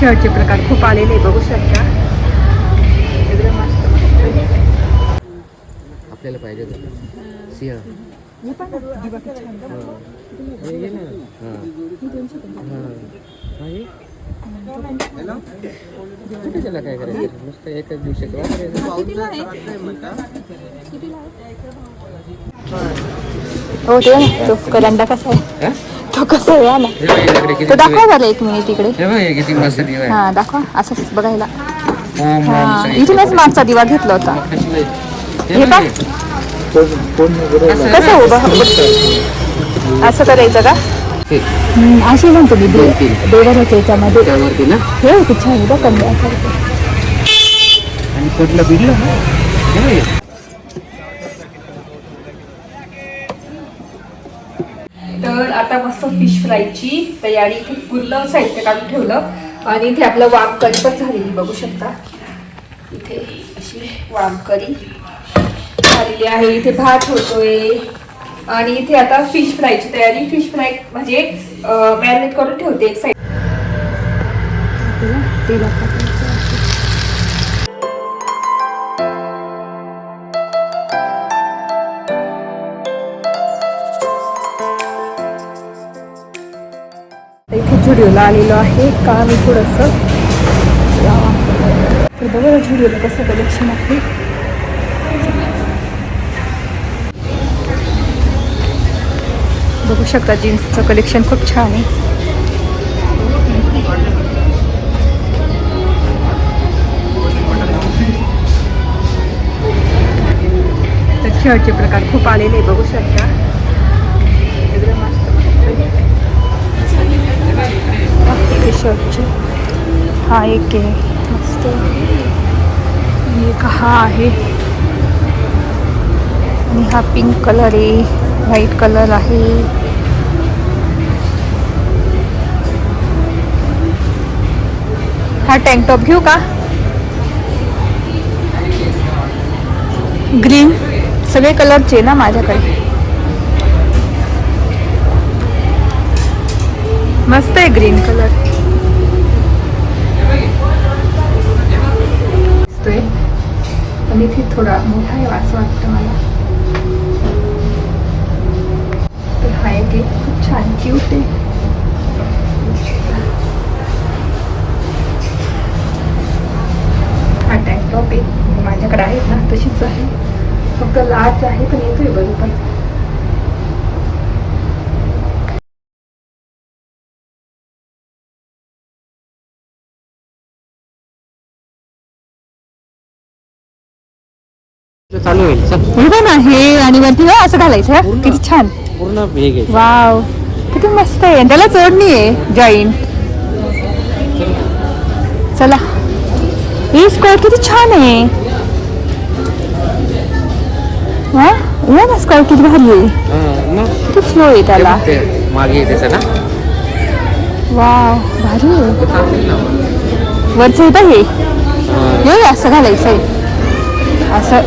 शर्टचे प्रकार खूप आलेले आहे, बघू शकता एकदम मस्त मस्त. आपल्याला पाहिजे होतं सिंह हे पण दिवा किती छान आहे. हे घे ना हां हां नाही कुठे त्याला काय करायचं नुसतं एकच दिवशी हो ते ना, तो करंडा कसा आहे तो कसा आहे ना तो दाखवा बरं एक मिनिट इकडे. हे दाखवा असंच बघायला. हा इथूनच मागचा दिवा घेतला होता. हे हे. हे. कसं उभं? असं करायचं का? अशी म्हणतो मी. देवाच्या याच्यामध्ये. हे किती छान बघ कन्यासारखं आणि पडलं बिडलं पण आता मस्त फिश फ्रायची तयारी इथे पूर्ण साहित्य काढून ठेवलं. आणि इथे आपलं वाम करी पण झालेली बघू शकता. इथे अशी वाम करी झालेली आहे. इथे भात होतोय. आणि इथे आता फिश फ्रायची तयारी. फिश फ्राय म्हणजे मॅरिनेट करून ठेवते एक साईड व्हिडिओला आलेलो आहे. का मी थोडंसं? तर बघा व्हिडिओला कसं कलेक्शन आहे. बघू शकता जीन्सचं कलेक्शन खूप छान आहे. तर शर्टचे प्रकार खूप आलेले बघू शकता. टी शर्टचे हा एक आहे. मस्त. एक हा आहे. आणि हा पिंक कलर आहे. व्हाईट कलर आहे. हा टँक टॉप घेऊ का? ग्रीन सगळे कलरचे ना माझ्याकडे. मस्त आहे ग्रीन कलर थोडा मोठा आहे असं वाटतं मला. तर हा एक खूप छान क्यूट आहे. हा टँक टॉप आहे. माझ्याकडे आहेत ना तशीच आहे. फक्त लार्ज आहे पण येतोय बरोबर चालू होईल. चल. हे बघ ना हे आणि वरती बघ असं घालायचं हा? पूर्ण. किती छान. पूर्ण हे घे. वाव. किती मस्त आहे. त्याला जोडणी आहे जॉईंट चला. ही स्कर्ट किती छान आहे. हा? या ना स्कर्ट किती भारी आहे. हां, मग? किती फ्लो आहे त्याला. ते मागे त्याचं ना. वाव भारी आहे. चालेल ना. मग. वरचं येतं हे. हां, हे असं घालायचं आहे असं.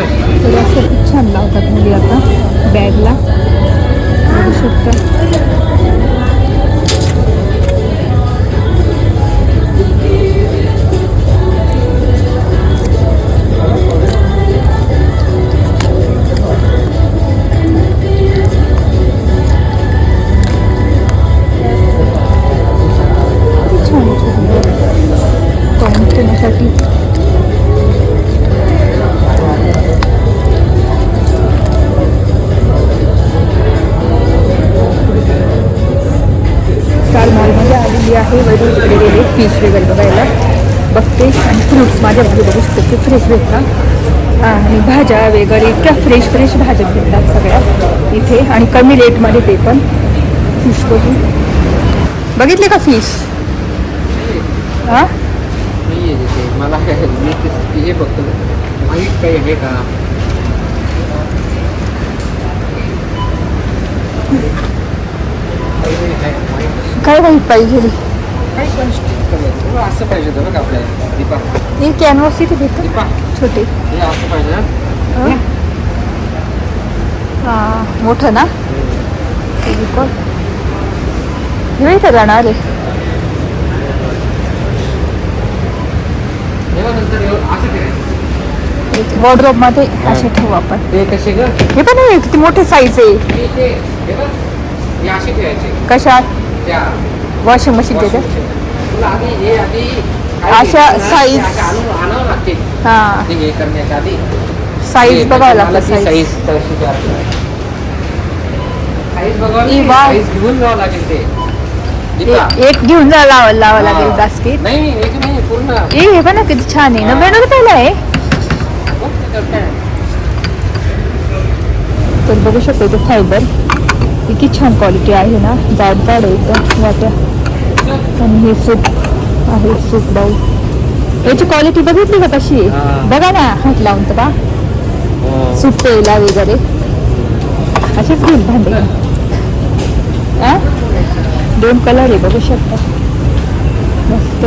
चल. तर असं खूप छान लावतात मुली आता बॅगला. बघू शकता छान पाहून ठेवण्यासाठी आहे. वैभव तिकडे गेले फिश वगैरे बघायला. बघते. आणि फ्रुट्स माझ्या घरी बघू शकते. की फ्रेश भेटतात. आणि भाज्या वगैरे इतक्या फ्रेश फ्रेश भाज्या भेटतात सगळ्या इथे. आणि कमी रेटमध्ये ते पण. फिश बघू. बघितले का फिश हां. मला हे बघतो. माहीत काही आहे का. काय माहीत पाहिजे काही पण असं पाहिजे होतं बघ आपल्याला. दीपा. ही कॅनव्हास छोटी. हे मोठं ना? फेविकॉल हे इथं जाणार आहे. तेव्हा नंतर असे ठेवू. आपण. ते कसे ग? हे पण हे किती मोठे साईज आहे. कशात? ते वॉशिंग मशीन हे अशा ना, ते अशा लागते. हा. साईज बघावं लागतं साईज साईज. साईज. साईज. एक घेऊन जा लावा लावा लागेल. बास्केट नाही एक नाही पूर्ण. ए हे पण किती छान आहे. नव्याण्णव रुपयाला आहे. बघ. तर बघू शकतो तो फायबर किती छान क्वालिटी आहे ना. जाड जाड आहे एकदम. वाट्या. आणि हे सूप आहे सूप बाऊल याची क्वालिटी बघितली का कशी? आहे हा. बघा ना हात लावून तर बा. हो. सूप प्यायला वगैरे. असेच घेईल भांडे? दोन कलर आहे बघू शकता. मस्त.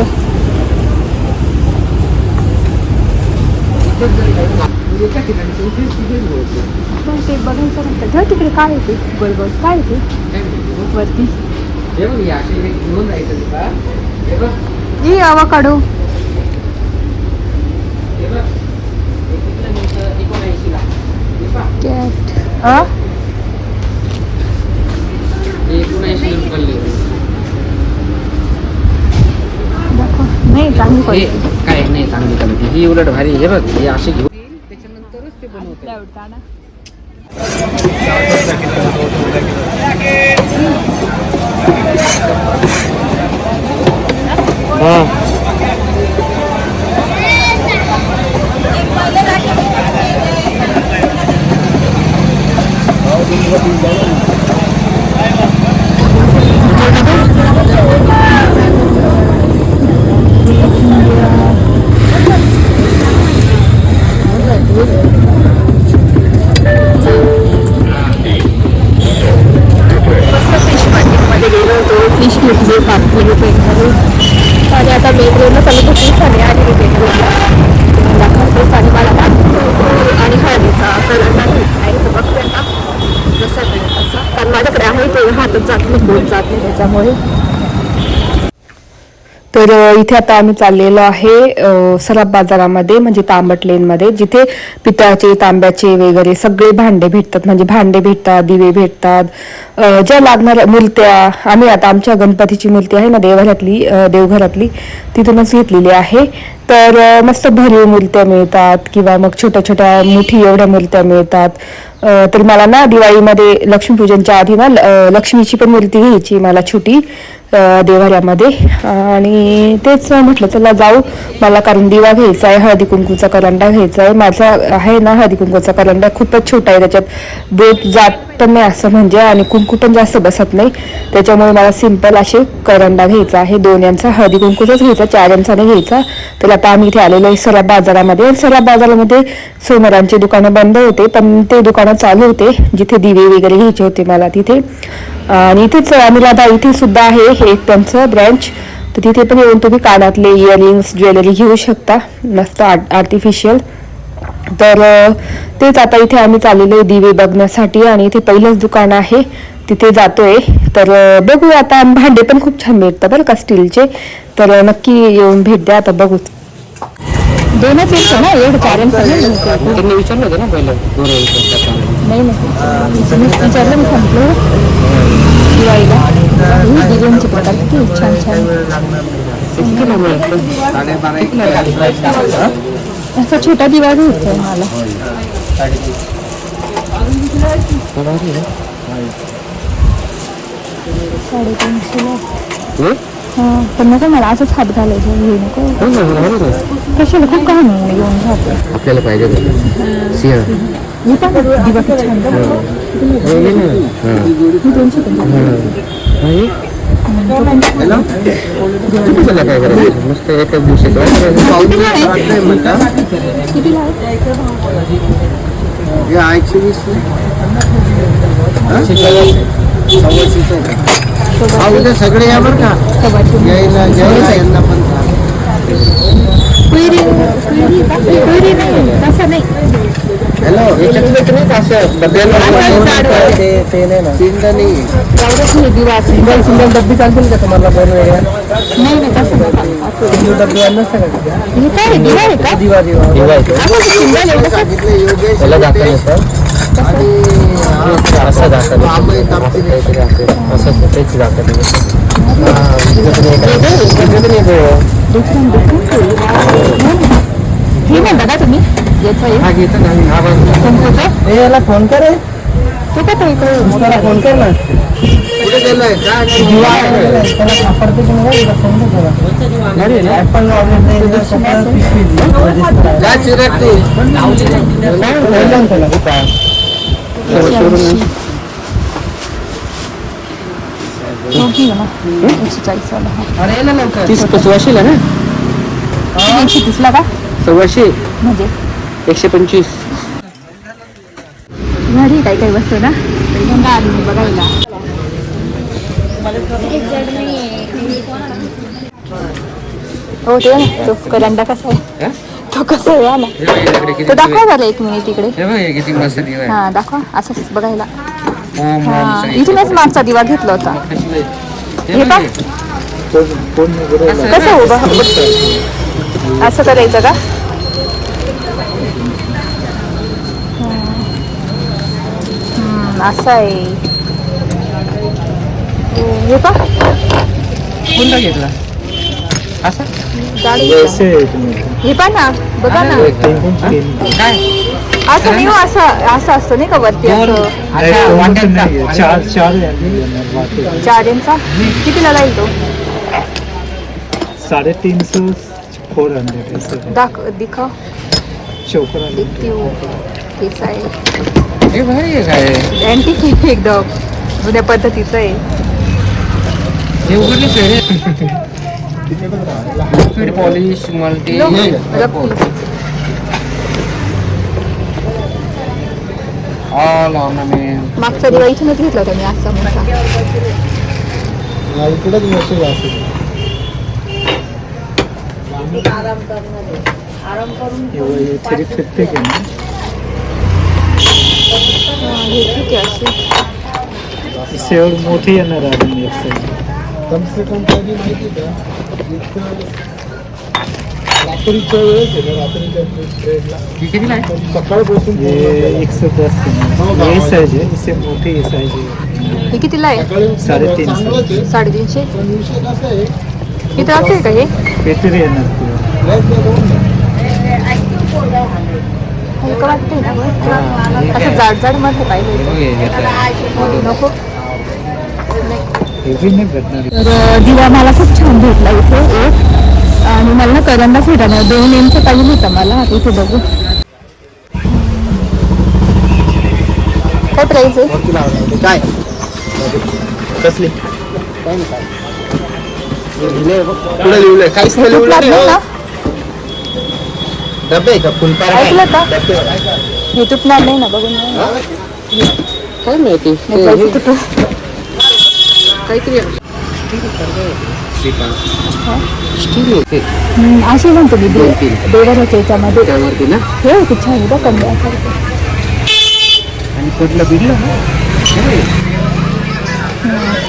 ते बघायचं नंतर तिकडे काय आहे ते? गोल गोल. काय आहे ते काय म्हणते तू? वरती. हे बघ, असे घेऊन जायचं तुला. बघ, ई आवा काढू. बघ. कितीला मिळतं? एकोणऐंशीला. पहा, कॅट. हे नाही चांगली काय नाही चांगली क्वालिटी. ही उलट भारी. हे बघ हे असे घेऊन त्याच्यानंतरच ते बनवतात А. तर इथे आता आम्ही चाललेलो आहे अ, सराफ बाजारामध्ये म्हणजे तांबट लेनमध्ये जिथे पितळाचे तांब्याचे वगैरे सगळे भांडे भेटतात. म्हणजे भांडे भेटतात दिवे भेटतात ज्या लागणाऱ्या मूर्त्या आम्ही आता आमच्या गणपतीची मूर्ती आहे ना देवघरातली देवघरातली तिथूनच घेतलेली आहे. तर मस्त भरीव मूर्त्या मिळतात किंवा मग छोट्या छोट्या मुठी एवढ्या मूर्त्या मिळतात. तर मला ना दिवाळीमध्ये लक्ष्मीपूजनच्या आधी ना ल- लक्ष्मीची पण मूर्ती घ्यायची मला छोटी देवाऱ्यामध्ये आणि तेच म्हटलं चला जाऊ. मला कारण दिवा घ्यायचा आहे हळदी कुंकूचा करंडा घ्यायचा आहे. माझा आहे ना हळदी कुंकूचा करंडा खूपच छोटा आहे. त्याच्यात बोट जात पण नाही असं म्हणजे आणि कुंकू पण जास्त बसत नाही. त्याच्यामुळे मला सिंपल असे करंडा घ्यायचा आहे. दोन यांचा हळदी कुंकूचाच घ्यायचा चार यांचा नाही घ्यायचा. तर आता आम्ही इथे आलेलो आहे सराफ बाजारामध्ये. सराब सराफ बाजारामध्ये सोनारांची दुकानं बंद होते पण ते दुकानं चालू होते जिथे दिवे वगैरे घ्यायचे होते मला तिथे. आणि इथेच अनुराधा इथे सुद्धा आहे हे एक त्यांचं ब्रँच तर तिथे पण येऊन तुम्ही कानातले इयरिंग्स ज्वेलरी घेऊ शकता मस्त आर्टिफिशियल तर तेच आता इथे आम्ही चाललेलो आहे दिवे बघण्यासाठी आणि इथे पहिलंच दुकान आहे तिथे जातोय. तर बघू बघूया आता. भांडे पण खूप छान मिळतात बरं का स्टीलचे तर नक्की येऊन भेट द्या आता बघू. दोनच येतं ना? एवढं चारांचं त्यांनी विचारलं होतं ना पहिलं? दोन नाही नाही. मी विचारलं मी सांगितलं दिवाळीला. ही डिझाईनचे प्रकार किती छान छान. असा छोटा दिवा घ्यायचा आहे मला साडेतीनशेला हा पण नको मला असंच हात घालायचं हे नको कशाला खूप काम आहे घेऊन जातो आपल्याला पाहिजे सिंह मी पण दिवा किती छान मी दोनशे काय करायचं मस्त एकच दिवशी किती आहे ऐंशी वीस उद्या सगळे या बरं का? सव्वाशे यायला यायला यांना पण सांग. कुयरी कुयरी नाही तसं नाही. हॅलो. ते ते नाही ना? चिंता नाही. एवढंच हे दिवा सिंगल सिंगल डब्बी चालतील का तुम्हाला दोन वेगळ्या नाही नाही तसं नका हे काय आहे? दिवा आहे का? दिवा दिवा. दिवा येतो आम्हाला सिंगल एवढं का? सांगितलं योगेश त्याला हा, असं असेल. असं तेच जातं ते. हा, हे. म्हणता का तुम्ही हा. हा याला फोन कर रे. तो का तो इकडे फोन कर ना. कुठे गेलाय? काय त्याला सापडते की नाही? फोन कर त्याला. ऍपल वगैरे ते. तीस सव्वाशेला ना? एकशे तीसला का सव्वाशे म्हणजे एकशे पंचवीस. घरी काही काही वस्तू ना आली मी बघायला हो ते ना तो करंडा कसा आहे? कसा आहे हा ना? बघ तो दाखवा बरं एक मिनिट इकडे. हे बघ हे किती मस्त दिवा आहे. हा दाखवा असंच बघायला. ओम हा साई. इथूनच मागचा दिवा घेतला होता? हे हे. बघ. हे. असं कसं उभं? असं करायचं का? हम्म, असं आहे. हो, हे पा कोणता घेतला? असा? हे पा ना. बघा ना. काय? असं नाही हो, असं असं असतं नाही का वरती असं? वाट्यांचा. चार चार चार इंचा? कितीला जाईल तो? साढ़े तीन सौ फोर हंड्रेड दाख दिखाव. चोकरा आहे. हे भारी आहे. काय अँटिक आहे एकदम. जुन्या पद्धतीचं हे आहे. Liquid polish multi. All ornament मागचा दिवा इथूनच घेतला होता मी असा मोठा हा, इकडेच मेसेज असेल ये थ्री फिफ्टी के ना? ठीक आहे अशी इससे और मोठी येणार आहे कम से कम कधी माहिती का? रात्रीच्या वेळेस आहे ना रात्रीच्या ट्रेनला ही कितीला आहे? सकाळपासून ये एक सौ दस के ना ये साइज है. इससे मोटी ये साइज है हे कितीला आहे? सकाळी साडेतीनशे. चांगलंच आहे. साडेतीनशे? पण विषय कसा आहे? का हे? पेटरी येणार. हलकं वाटतंय ना? असं जाड जाडमध्ये पाहिजे नको. तर दिवा मला खूप छान भेटला इथे. एक आणि मला ना करंडाच भेटा नाही दोन इंच पाहिजे होता मला. आता इथे बघू. काय प्राईस आहे. काय? कसली? काय नाही लिहिलंय काहीच डबे का? फुलपार? ऐकलं का? हे नाही ना बघून? काय माहिती? काहीतरी स्टील होते असे म्हणतो मी दोन-तीन. देवाच्या याच्यामध्ये त्यावरती ना? हे होते छान बघ कमल्यासारखं आणि पडलं बिडलं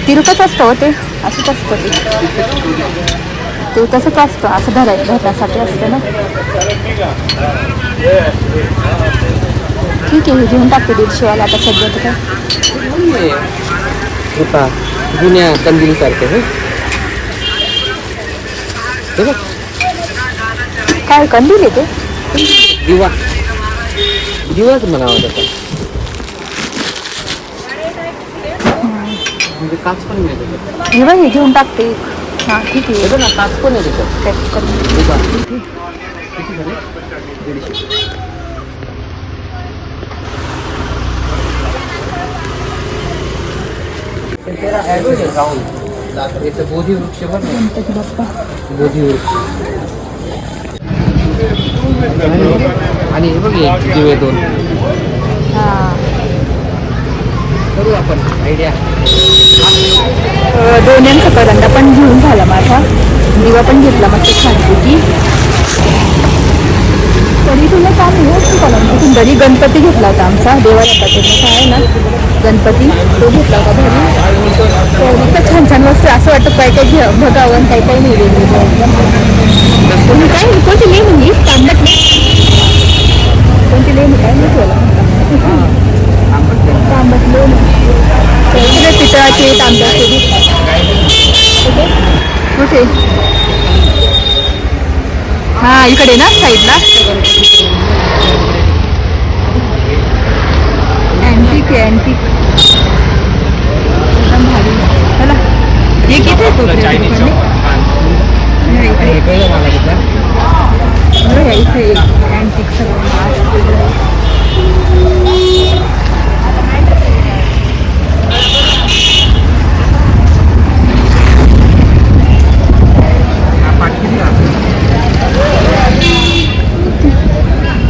तिरकच असतं हो ते असंच असतं ते. ते तसंच असतं असं धरायचं धरण्यासाठी असतं ना. ठीक आहे हे घेऊन टाकते दीडशेवाला आता सध्या तर काय. होता जुन्या कंदील सारखे हे हे। बघ काय कंदील आहे ते दिवा। दिवाच म्हणावा त्याचा म्हणजे काच पण नाही त्याच्यात हे बघ हे घेऊन टाकते हाँ ठीक हे। आहे बघ ना काच पण आहे त्याच्यात करून। हे बघ. किती झाले दीडशे बोधी वृक्ष पण बोधी वृक्ष आणि हे बघ दिवे दोन हां करू आपण आयडिया अं, दोन यांचा करंडा पण घेऊन झाला माझा. दिवा पण घेतला मग मस्त की तरी तुला चालू आहे हो, कॉलम घरी गणपती घेतला होता आमचा देवाला मोठा आहे ना गणपती तो घेतला होता घरी. तर इतकं छान छान वस्तू असं वाटतं काय काय घ्या बघावं आणि काही काही नाही वेगवेगळं तुम्ही काय कोणती लेणी ही तांबटली कोणती लेणी काय नाही तुला तांबट लेणी. तर इकडे पितळाचे तांब्याचे कुठे कुठे हा इकडे ना साईडला अँटिक आहे अँटिक एकदम भारी. चला. हे किती इकडे. अँटिक सगळं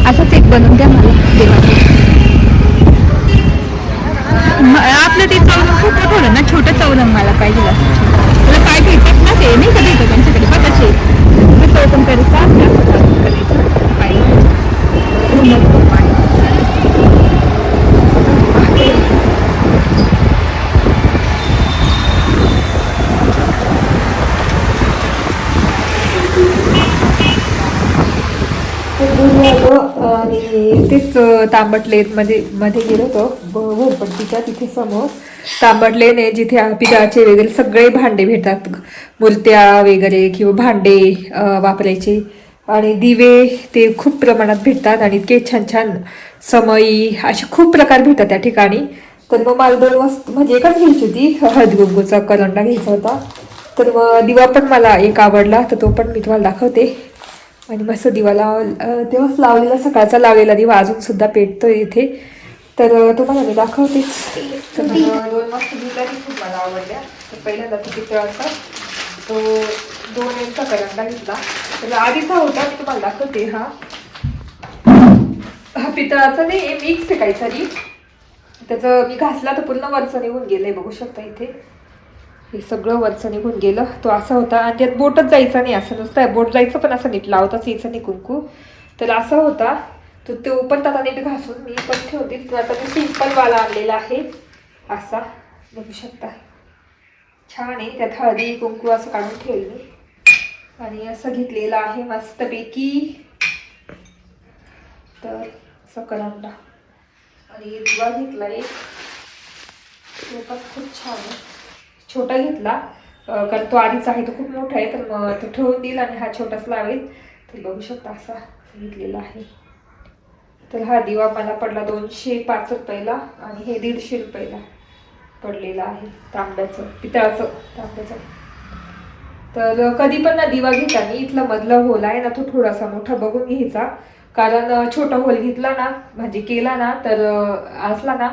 असंच एक बनवून द्या मला देवाचं. आपलं ते चौरंग खूप मोठं ना छोटं चौरंग मला पाहिजे. तुला काय भेटत ना ते? नाही कधी येतं त्यांच्याकडे बघ मी कसं ओपन करायचं आपलं असं open करायचं. पाहिजे. मोठं पाणी. आणि तेच तांबट लेन मध्ये मध्ये गेलो होतो घोरपट्टीच्या हो, हो, तिथे समोर तांबट लेन आहे जिथे पितळाचे वगैरे सगळे भांडे भेटतात. मूर्त्या वगैरे किंवा भांडे वापरायचे. आणि दिवे ते खूप प्रमाणात भेटतात आणि इतके छान छान समई असे खूप प्रकार भेटतात त्या ठिकाणी. तर मग मला दोन वस्तू म्हणजे एकच घ्यायची होती. हळदगुंगूचा करंडा घ्यायचा होता. तर मग दिवा पण मला एक आवडला तर तो पण मी तुम्हाला दाखवते. आणि मस्त दिवा लाव तेव्हाच लावलेला सकाळचा लावलेला दिवा अजून सुद्धा पेटतो इथे. तर तुम्हाला मी दाखवतेच. तर दोन मस्त दिव्या खूप मला आवडल्या. तर पहिल्यांदा तो पितळाचा तो दोन इंचा करंडा घेतला. तर आधीचा होता मी तुम्हाला दाखवते हा. हा पितळाचा नाही मिक्स आहे काहीतरी. त्याचं मी घासला तर पूर्ण वरचं निघून गेलं आहे बघू शकता इथे. हे सगळं वरचं निघून गेलं. तो असा होता. आणि त्यात बोटच जायचा नाही. असं नुसतं बोट जायचं पण असं नीट लावताच यायचं नाही कुंकू. तर असा होता. तर तो पण त्याला नीट घासून मी पण ठेवते. तर आता मी सिंपल वाला आणलेला आहे. असा. बघू शकता. छान आहे. त्यात हळदी कुंकू असं काढून ठेवलं आणि असं घेतलेलं आहे मस्तपैकी. तर असं करंडा आणि दुवा घेतला एक तो पण खूप छान आहे. छोटा घेतला. कारण तो आधीच आहे तो खूप मोठा आहे तर मग तो ठेवून देईल आणि हा छोटाच लावेल. तर बघू शकता असा घेतलेला आहे. तर हा दिवा मला पडला दोनशे पाच रुपयाला आणि हे दीडशे रुपयाला पडलेलं आहे तांब्याचं पितळाचं तांब्याचं. तर कधी पण ना दिवा घेताना इथला मधला होल आहे ना तो थोडासा मोठा बघून घ्यायचा. कारण छोटा होल घेतला ना म्हणजे केला ना तर असला ना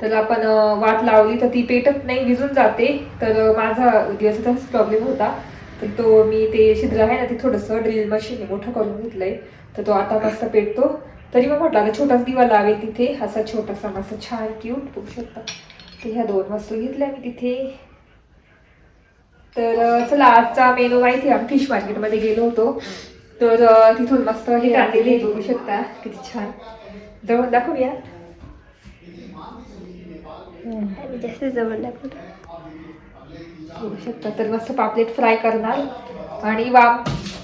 तर आपण वाट लावली तर ती पेटत नाही विजून जाते. तर माझा दिवस तसाच प्रॉब्लेम होता. तर तो मी ते छिद्र आहे ना ते थोडंसं ड्रिल मशीन मोठं करून घेतलंय. तर तो आता मस्त पेटतो. तरी मग म्हटलं आता छोटाच दिवा लावेल तिथे. असा छोटासा मस्त छान क्यूट बघू शकता. तर ह्या दोन वस्तू घेतल्या मी तिथे. तर चला आजचा मेनू माहिती आम्ही फिश मार्केटमध्ये गेलो होतो. तर तिथून मस्त हे आणलेले बघू शकता. किती छान. जवळ दाखवूया. जास्त जवळ दाखवतो बघू शकता. तर मस्त पापलेट फ्राय करणार. आणि वाम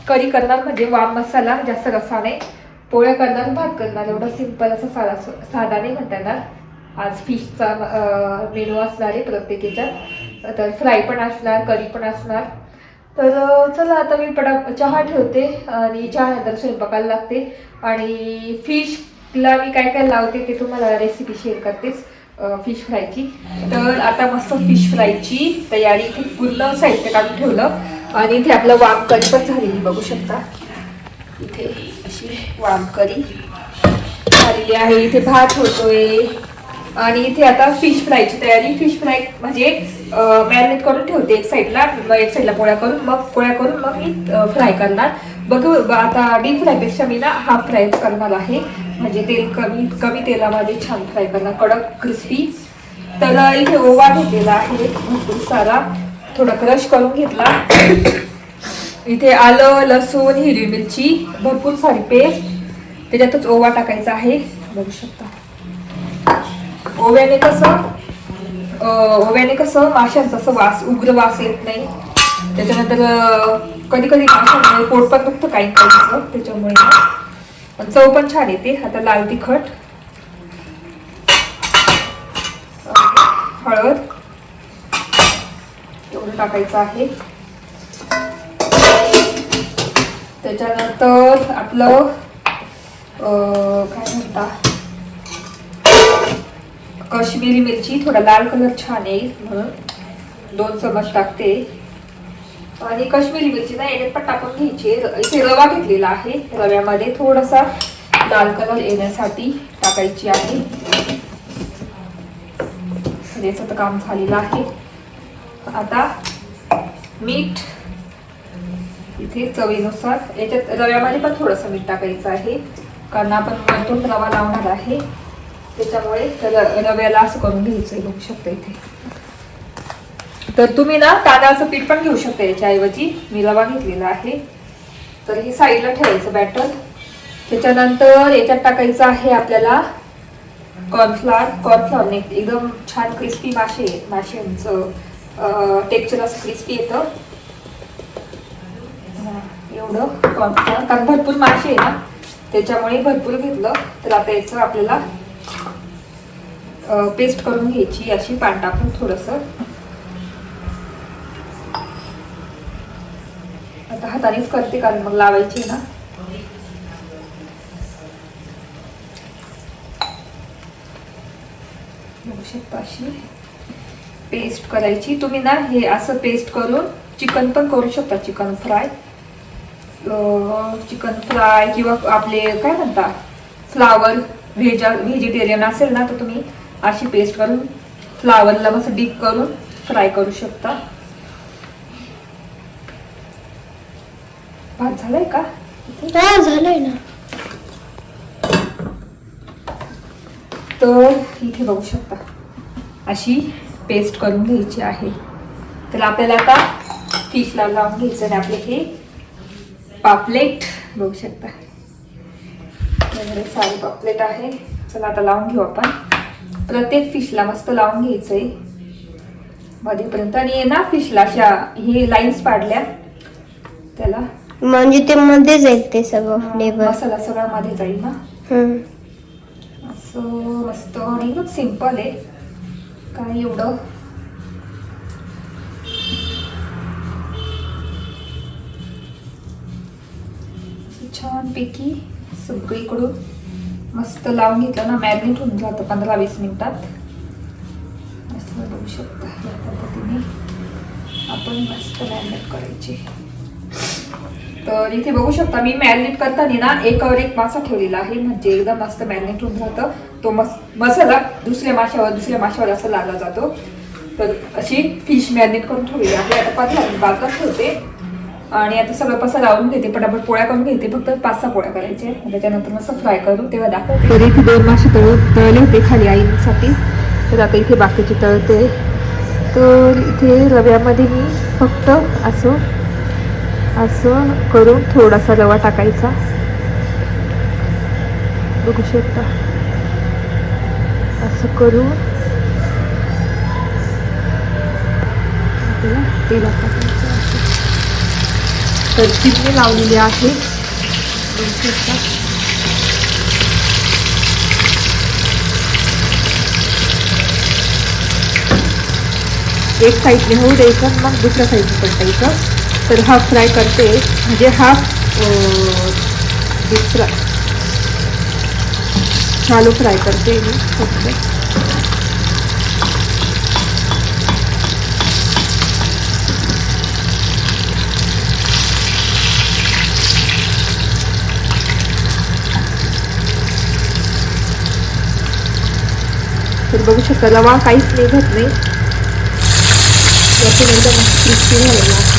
करी करणार म्हणजे वाम मसाला जास्त रसाने नाही पोळ्या करणार भात करणार. एवढा सिंपल असा साधा साधा नाही म्हणता येणार. आज फिशचा मेनू असणार आहे प्रत्येकीचा. तर फ्राय पण असणार करी पण असणार. तर चला आता मी पडा चहा ठेवते आणि चहा नंतर स्वयंपाकाला लागते. आणि फिशला मी काय काय लावते ते तुम्हाला रेसिपी शेअर करतेच. फिश फ्रायची तर आता मस्त फिश फ्रायची तयारी इथे पूर्ण साहित्य काढून ठेवलं. आणि इथे आपलं वाम करी पण झालेली बघू शकता. इथे अशी वाम करी झालेली आहे. इथे भात होतोय. आणि इथे आता फिश फ्रायची तयारी. फिश फ्राय म्हणजे मॅरिनेट करून ठेवते एक साईडला मग एक साईडला पोळ्या करून मग पोळ्या करून मग मी फ्राय करणार. बघू आता डीप फ्रायपेक्षा मी ना हाफ फ्रायच करणार आहे. म्हणजे तेल कमी कमी तेलामध्ये छान फ्राय करणार कडक क्रिस्पी तर इथे ओवा घेतलेला आहे भरपूर सारा. थोडा क्रश करून घेतला. इथे आलं लसूण हिरवी मिरची भरपूर सारी पेस्ट त्याच्यातच ओवा टाकायचा आहे. बघू शकता. ओव्याने कसं ओव्याने कसं माशांचा असं वास उग्र वास येत नाही. त्याच्यानंतर कधी कधी माशांमुळे पोट पण दुखतं काही काहीचं त्याच्यामुळे पण चव पण छान येते. आता लाल तिखट. हळद. एवढं टाकायचं आहे. त्याच्यानंतर आपलं काय म्हणता? कश्मीरी मिरची थोडा लाल कलर छान येईल म्हणून. दोन चमच टाकते. आणि काश्मीरी मिरची ना याच्यात पण टाकून घ्यायची र- इथे रवा घेतलेला आहे. रव्यामध्ये थोडासा लाल कलर येण्यासाठी टाकायची आहे. याचं तर काम झालेलं आहे. आता मीठ इथे चवीनुसार याच्यात रव्यामध्ये पण थोडंसं मीठ टाकायचं आहे. कारण आपण वरतून रवा लावणार आहे. त्याच्यामुळे र- रव्याला असं करून घ्यायचं आहे बघू शकतं इथे. तर तुम्ही ना तांदळाचं पीठ पण घेऊ शकता याच्याऐवजी मी रवा घेतलेला आहे. तर हे साईडला ठेवायचं बॅटर त्याच्यानंतर याच्यात टाकायचं आहे आपल्याला कॉर्नफ्लॉर कॉर्नफ्लॉरने एकदम छान क्रिस्पी मासे माशांचं टेक्चर असं क्रिस्पी येतं. एवढं कॉर्नफ्लॉर कारण भरपूर मासे आहे ना त्याच्यामुळे भरपूर घेतलं. तर आता याचं आपल्याला पेस्ट करून घ्यायची अशी पान टाकून थोडंसं. आता हातानेच करते कारण मग लावायची ना. बघू शकता अशी पेस्ट करायची. तुम्ही ना हे असं पेस्ट करून चिकन पण करू शकता चिकन फ्राय चिकन फ्राय किंवा आपले काय म्हणता फ्लावर व्हेज व्हेजिटेरियन असेल ना तर तुम्ही अशी पेस्ट करून फ्लावरला मस्त डीप करून फ्राय करू शकता. भात झालाय का? हा झालंय ना. तर इथे बघू शकता. अशी पेस्ट करून घ्यायची आहे. तर आपल्याला आता फिशला लावून घ्यायचं आहे आपले हे पापलेट बघू शकता. सारे पापलेट आहे. चला आता लावून घेऊ आपण. प्रत्येक फिशला मस्त लावून घ्यायचं आहे मध्येपर्यंत आणि ना फिशला अशा हे लाईन्स पाडल्या. त्याला म्हणजे ते मध्येच आहेत ते सगळं फ्लेवर मसाला सगळा मध्ये जाईल ना? असं मस्त आणि एकदम सिंपल आहे. काय एवढं? छानपैकी सगळीकडून मस्त लावून घेतलं ना मॅरिनेट होऊन जातं पंधरा वीस मिनिटात. असं बघू शकता या पद्धतीने. आपण मस्त मॅरिनेट करायचे. तर इथे बघू शकता मी मॅरिनेट करताना ना एकावर एक मासा ठेवलेला आहे. म्हणजे एकदम मस्त मॅरिनेट होऊन राहतं तो मस मसाला दुसऱ्या माशावर दुसऱ्या माशावर असं लागला जातो. तर अशी फिश मॅरिनेट करून ठेवलेली आहे. आता पंधरा मिनिट ठेवते. आणि आता सगळं पसा लावून घेते. पटापट पोळ्या करून घेते. फक्त पाच सहा पोळ्या करायच्या त्याच्यानंतर मस्त फ्राय करू. तेव्हा दाखवते. तर इथे दोन मासे तळ तळले होते खाली आईसाठी. तर आता इथे बाकीचे तळते. तर इथे रव्यामध्ये मी फक्त असं असं करून थोडासा रवा टाकायचा. बघू शकता. असं करून आपल्याला तेला टाकायचं तर चिमणी लावलेली आहे. बघू शकता. एक साईडने होऊ द्यायचं मग दुसऱ्या साईडने पलटायचं तर हा फ्राय करते. म्हणजे हा दुसरा शालो फ्राय करते मी. फक्त तर बघू शकता लवा काहीच निघत नाही. यातून एकदम क्रिस्पी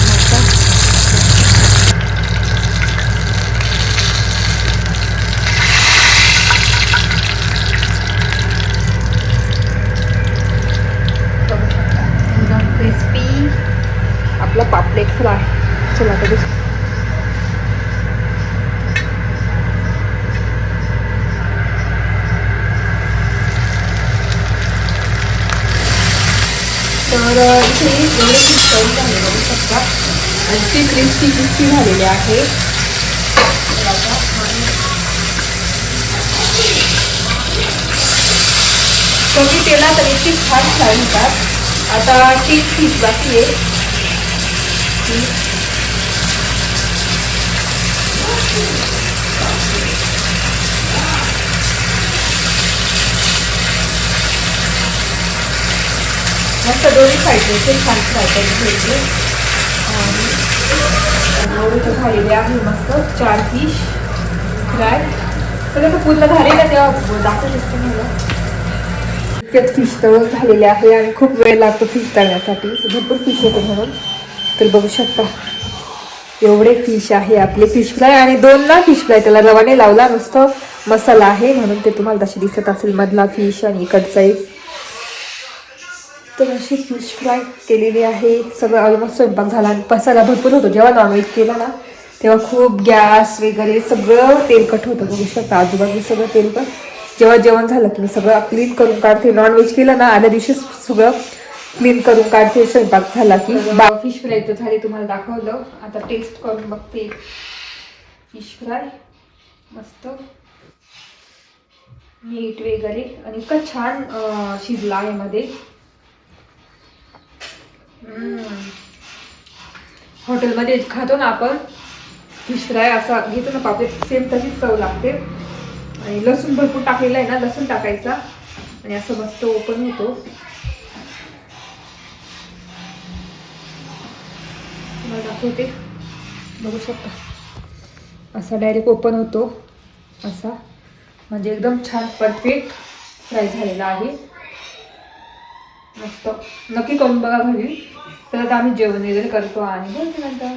इथे fish fry झाले बघू शकता आणि क्रिस्पी क्रिस्पी झालेले आहे. कमी तेलात इतकी छान फ्राय होतात आता तीन पीस बाकी आहे. मस्त दोन्ही साईडने ते छान फ्राय करून घ्यायचे आणि एवढे तर झालेले आहे मस्त. चार फिश फ्राय तर आता पूर्ण झाले ना तेव्हा दाखवू शकतो मला इतक्यात फिश तळून झालेले आहे आणि खूप वेळ लागतो फिश तळण्यासाठी भरपूर फिश येते म्हणून. तर बघू शकता. एवढे फिश आहे आपले. फिश फ्राय आणि दोन ना फिश फ्राय त्याला रवाने लावला नुसतं मसाला आहे म्हणून ते तुम्हाला तसे दिसत असेल. मधला फिश आणि इकडचा एक तर अशी फिश फ्राय केलेली आहे. सगळं ऑलमोस्ट स्वयंपाक झाला आणि पसारा भरपूर होतो. जेव्हा नॉनव्हेज केलं ना तेव्हा खूप गॅस वगैरे सगळं तेलकट होतं. बघू शकता आजूबाजू सगळं तेलकट जेव्हा जेवण झालं की मी सगळं क्लीन करून काढते नॉनव्हेज केलं ना आल्या दिवशी सगळं क्लीन करून काढते स्वयंपाक झाला की फिश फ्राय तर झाली तुम्हाला दाखवलं. आता टेस्ट करून बघते. फिश फ्राय मस्त. मीठ वगैरे. आणि इतका छान शिजला आहे मध्ये. हॉटेलमध्ये खातो ना आपण. फिश फ्राय असा घेतो ना पापलेट सेम तशीच चव लागते. आणि लसूण भरपूर टाकलेला आहे ना लसूण टाकायचा. आणि असं मस्त ओपन होतो. तुम्हाला दाखवते. बघू शकता. असा डायरेक्ट ओपन होतो. असा. म्हणजे एकदम छान परफेक्ट फ्राय झालेला आहे. मस्त. नक्की करून बघा घरी. तर आता आम्ही जेवण वगैरे करतो आणि बोलते नंतर